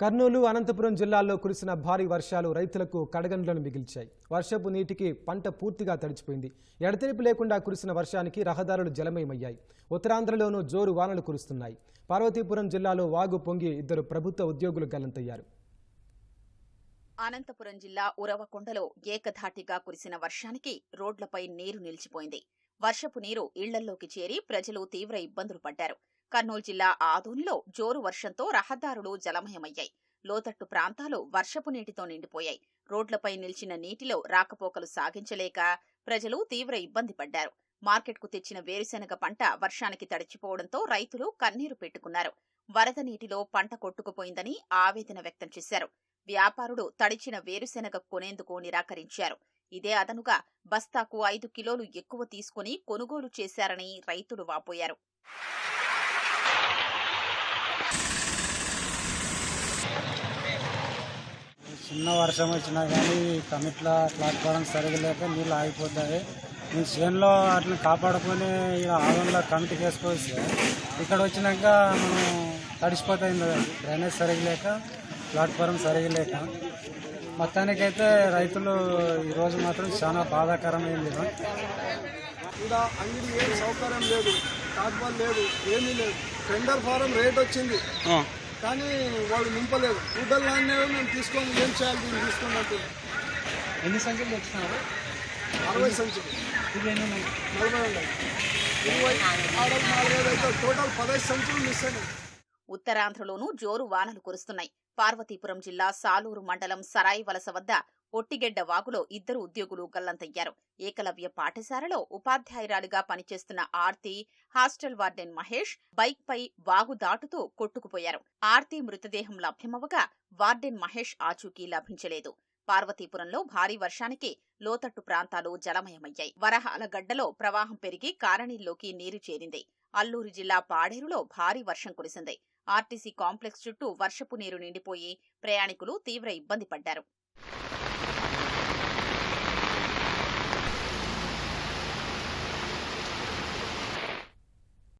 కర్నూలు అనంతపురం జిల్లాల్లో కురిసిన భారీ వర్షాలు రైతులకు కడగండ్లను మిగిల్చాయి. వర్షపు నీటికి పంట పూర్తిగా తడిచిపోయింది. ఎడతెరిపి లేకుండా కురిసిన వర్షానికి రహదారులు జలమయమయ్యాయి. ఉత్తరాంధ్రలోనూ జోరు వానలు కురుస్తున్నాయి. పార్వతీపురం జిల్లాలో వాగు పొంగి ఇద్దరు ప్రభుత్వ ఉద్యోగులు గల్లంతయ్యారు. అనంతపురం జిల్లా ఉరవకొండలో ఏకధాటిగా కురిసిన వర్షానికి రోడ్లపై నీరు నిలిచిపోయింది. వర్షపు నీరు ఇళ్ళల్లోకి చేరి ప్రజలు తీవ్ర ఇబ్బందులు పడ్డారు. కర్నూలు జిల్లా ఆదోనిలో జోరు వర్షంతో రహదారులు జలమయమయ్యాయి. లోతట్టు ప్రాంతాలు వర్షపు నీటితో నిండిపోయాయి. రోడ్లపై నిలిచిన నీటిలో రాకపోకలు సాగించలేక ప్రజలు తీవ్ర ఇబ్బంది పడ్డారు. మార్కెట్కు తెచ్చిన వేరుశెనగ పంట వర్షానికి తడిచిపోవడంతో రైతులు కన్నీరు పెట్టుకున్నారు. వరద నీటిలో పంట కొట్టుకుపోయిందని ఆవేదన వ్యక్తం చేశారు. వ్యాపారుడు తడిచిన వేరుశెనగ కొనేందుకు నిరాకరించారు. ఇదే అదనుగా బస్తాకు ఐదు కిలోలు ఎక్కువ తీసుకుని కొనుగోలు చేశారని రైతులు వాపోయారు. చిన్న వర్షం వచ్చినా కానీ కమిట్ల ప్లాట్ఫారం సరిగా లేక నీళ్ళు ఆగిపోతాయి. మేము చేనులో వాటిని కాపాడుకొని ఇలా ఆదంలో కమిటీకి వేసుకోవచ్చు ఇక్కడ వచ్చినాక మనం తడిసిపోతాయి డ్రైనేజ్ సరిగా లేక ప్లాట్ఫారం సరిగా లేక. మొత్తానికైతే రైతులు ఈరోజు మాత్రం చాలా బాధాకరమైంది. ఇక్కడ అంగడి ఏం సౌకర్యం లేదు. కాట్బాల్ లేదు ఏమీ లేదు. టెండర్ ఫారం రేట్ వచ్చింది. కానీ వాళ్ళు నింపలేదు గుడ్డలు నాణ్యమే మేము తీసుకొని ఏం చేయాలి? దీన్ని తీసుకున్నట్టు. ఎన్ని సంఖ్యలు తెచ్చినారు అరవై సంచులు. ఇది ఎన్ని ఉన్నాయి? నలభై ఉన్నాయి. ఇరవై ఆడ నాలుగైదు అయితే టోటల్ పదహైదు సంచులు మిస్ అయినాయి. ఉత్తరాంధ్రలోనూ జోరు వానలు కురుస్తున్నాయి. పార్వతీపురం జిల్లా సాలూరు మండలం సరాయి వలస వద్ద ఒట్టిగెడ్డ వాగులో ఇద్దరు ఉద్యోగులు గల్లంతయ్యారు. ఏకలవ్య పాఠశాలలో ఉపాధ్యాయురాలిగా పనిచేస్తున్న Aarti hostel warden Mahesh bike పై వాగు దాటుతూ కొట్టుకుపోయారు. ఆర్తి మృతదేహం లభ్యమవగా వార్డెన్ మహేష్ ఆచూకీ లభించలేదు. పార్వతీపురంలో భారీ వర్షానికి లోతట్టు ప్రాంతాలు జలమయమయ్యాయి. వరహాల గడ్డలో ప్రవాహం పెరిగి కారణీల్లోకి నీరు చేరింది. అల్లూరు జిల్లా పాడేరులో భారీ వర్షం కురిసింది. ఆర్టీసీ కాంప్లెక్స్ చుట్టూ వర్షపు నీరు నిండిపోయి ప్రయాణికులు తీవ్ర ఇబ్బంది పడ్డారు.